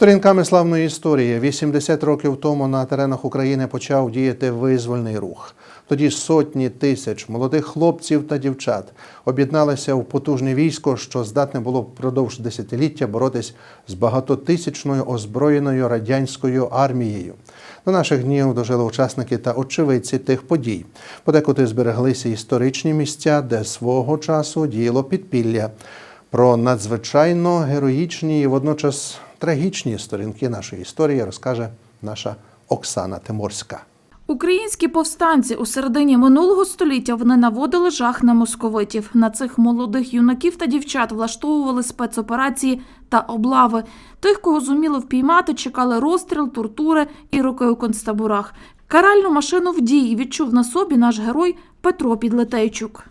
Сторінками славної історії 80 років тому на теренах України почав діяти визвольний рух. Тоді сотні тисяч молодих хлопців та дівчат об'єдналися в потужне військо, що здатне було впродовж десятиліття боротись з багатотисячною озброєною радянською армією. До наших днів дожили учасники та очевидці тих подій. Подекуди збереглися історичні місця, де свого часу діяло підпілля. Про надзвичайно героїчні і водночас трагічні сторінки нашої історії розкаже наша Оксана Тиморська. Українські повстанці у середині минулого століття вони наводили жах на московитів. На цих молодих юнаків та дівчат влаштовували спецоперації та облави. Тих, кого зуміли впіймати, чекали розстріл, тортури і роки у концтаборах. Каральну машину в дії відчув на собі наш герой Петро Підлетейчук.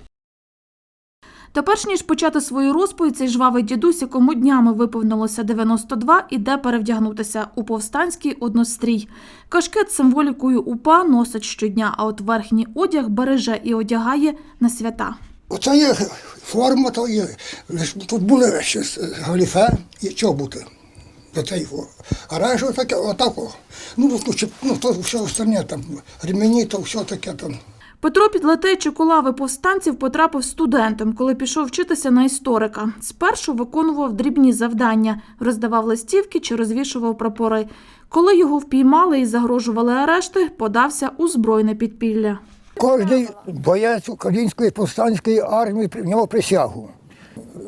Та перш ніж почати свою розповідь, цей жвавий дідусь, якому днями виповнилося 92, іде перевдягнутися у повстанський однострій. Кашкет символікою УПА носить щодня, а от верхній одяг береже і одягає на свята. Оце є форма, то є. Тут були ще галіфе і чоботи до форми. А раніше таке, отако. Ну, ну, ну, то все остальне там, ремені, то все таке там. Петро Підлетейчук у лави повстанців потрапив студентом, коли пішов вчитися на історика. Спершу виконував дрібні завдання, роздавав листівки чи розвішував прапори. Коли його впіймали і загрожували арешти, подався у збройне підпілля. Кожен боєць української повстанської армії прийняв присягу.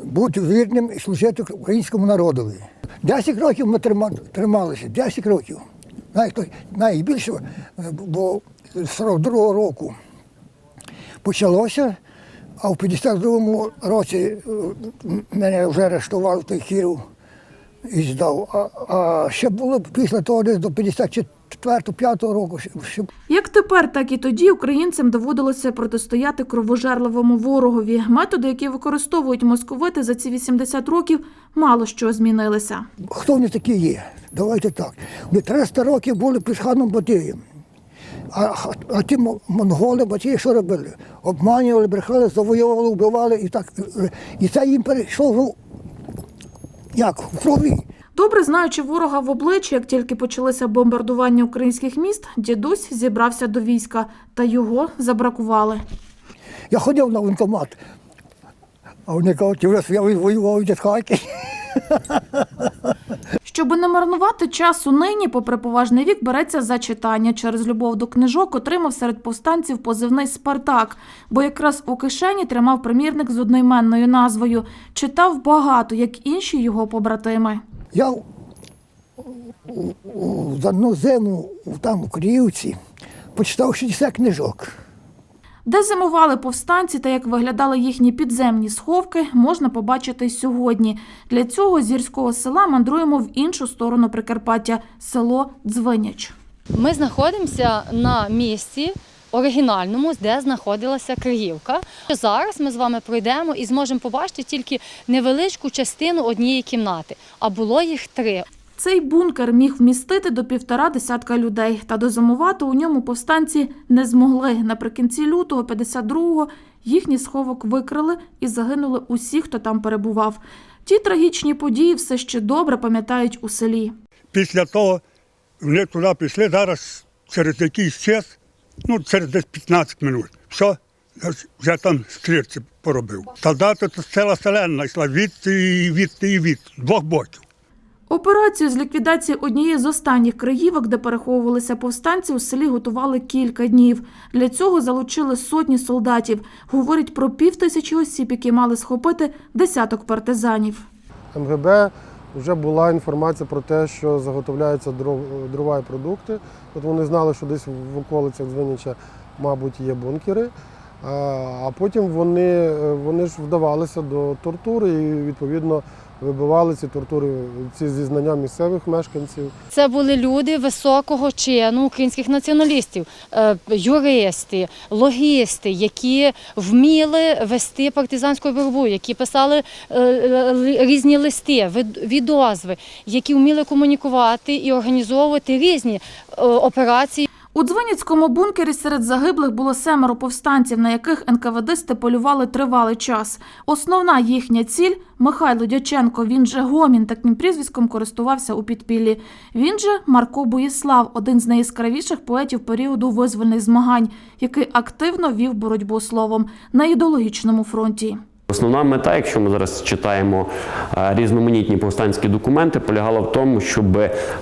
Бути вірним і служити українському народові. Десять років ми трима- трималися, 10 років. Найбільше, е, бо з 42-го року почалося, а в 52-му році е, мене вже арештував той Кіров і здав. А, а ще було після того десь до 54-5 року. ще- ще Як тепер, так і тоді українцям доводилося протистояти кровожерливому ворогові. Методи, які використовують московити за ці 80 років, мало що змінилися. Хто вони такі є? Давайте так. Ми 300 років були під ханом Батиєм. А, а, ті мо- монголи, Батії що робили? Обманювали, брехали, завоювали, вбивали і так. І це їм перейшло як в крові. Добре знаючи ворога в обличчя, як тільки почалися бомбардування українських міст, дідусь зібрався до війська, та його забракували. Я ходив на воєнкомат. А вони кажуть, «Юрас, я воював від хаки. Щоби не марнувати часу нині, попри поважний вік, береться за читання. Через любов до книжок отримав серед повстанців позивний Спартак, бо якраз у кишені тримав примірник з одноіменною назвою. Читав багато, як інші його побратими. Я за одну зиму там у Криївці почитав 60 книжок. Де зимували повстанці та як виглядали їхні підземні сховки, можна побачити сьогодні. Для цього з гірського села мандруємо в іншу сторону Прикарпаття село Дзвиняч. Ми знаходимося на місці оригінальному, де знаходилася Криївка. Зараз ми з вами пройдемо і зможемо побачити тільки невеличку частину однієї кімнати, а було їх три. Цей бункер міг вмістити до півтора десятка людей, та дозимувати у ньому повстанці не змогли. Наприкінці лютого 52-го їхній сховок викрили і загинули усі, хто там перебував. Ті трагічні події все ще добре пам'ятають у селі. Після того вони туди пішли зараз через якийсь час, ну через десь 15 минут. Все, вже там стрільці поробив. Солдати то ціла селена йшла від і від і від двох боків. Операцію з ліквідації однієї з останніх криївок, де переховувалися повстанці, у селі готували кілька днів. Для цього залучили сотні солдатів. Говорять про пів тисячі осіб, які мали схопити десяток партизанів. МГБ вже була інформація про те, що заготовляються дрова і продукти. От вони знали, що десь в околицях Дзвинича, мабуть, є бункери. А а потім вони, е, вони ж вдавалися до тортури і відповідно вибивали ці тортури, ці зізнання місцевих мешканців. Це були люди високого чину українських націоналістів, е, юристи, логісти, які вміли вести партизанську боротьбу, які писали е, е, різні листи, від- відозви, які вміли комунікувати і організовувати різні операції. У Дзвиніцькому бункері серед загиблих було семеро повстанців, на яких НКВДсти полювали тривалий час. Основна їхня ціль Михайло Дяченко, він же Гомін, таким прізвиськом користувався у підпіллі. Він же Марко Боїслав, один з найяскравіших поетів періоду визвольних змагань, який активно вів боротьбу словом на ідеологічному фронті. Основна мета, якщо ми зараз читаємо е, різноманітні повстанські документи, полягала в тому, щоб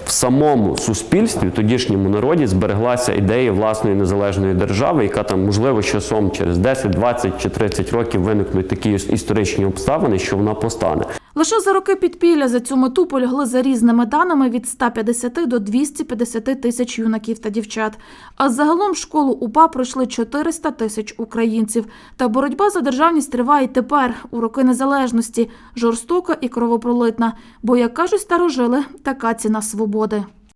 в самому суспільстві, тодішньому народі, збереглася ідея власної незалежної держави, яка там можливо часом через 10, 20 чи 30 років виникнуть такі історичні обставини, що вона постане. Лише за роки підпілля за цю мету полягли за різними даними від 150 до 250 тисяч юнаків та дівчат. А загалом школу УПА пройшли 400 тисяч українців. Та боротьба за державність триває тепер, у роки незалежності, жорстока і кровопролитна. Бо, як кажуть старожили, така ціна свободи.